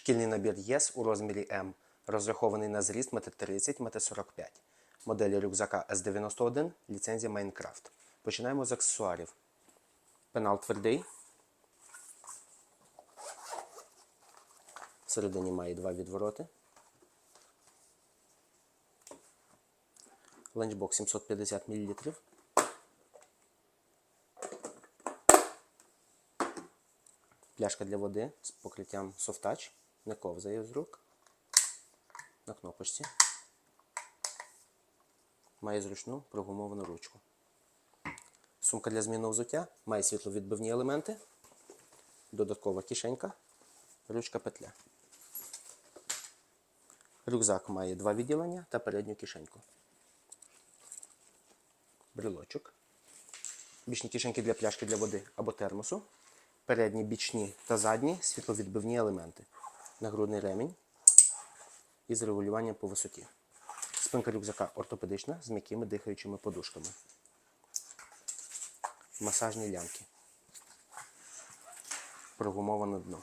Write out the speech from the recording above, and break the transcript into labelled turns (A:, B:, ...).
A: Шкільний набір ЄС у розмірі М, розрахований на зріст 1,30 м, 45 м. Моделі рюкзака С91, ліцензія Майнкрафт. Починаємо з аксесуарів. Пенал твердий. Всередині має два відвороти. Ленчбокс 750 мл. Пляшка для води з покриттям Touch. Не ковзає з рук. На кнопочці. Має зручну прогумовану ручку. Сумка для змінного взуття має світловідбивні елементи. Додаткова кишенька. Ручка петля. Рюкзак має два відділення та передню кишеньку. Брелочок. Бічні кишеньки для пляшки для води або термосу. Передні, бічні та задні світловідбивні елементи. Нагрудний ремінь із регулюванням по висоті. Спинка рюкзака ортопедична з м'якими дихаючими подушками. Масажні лямки. Прогумоване дно.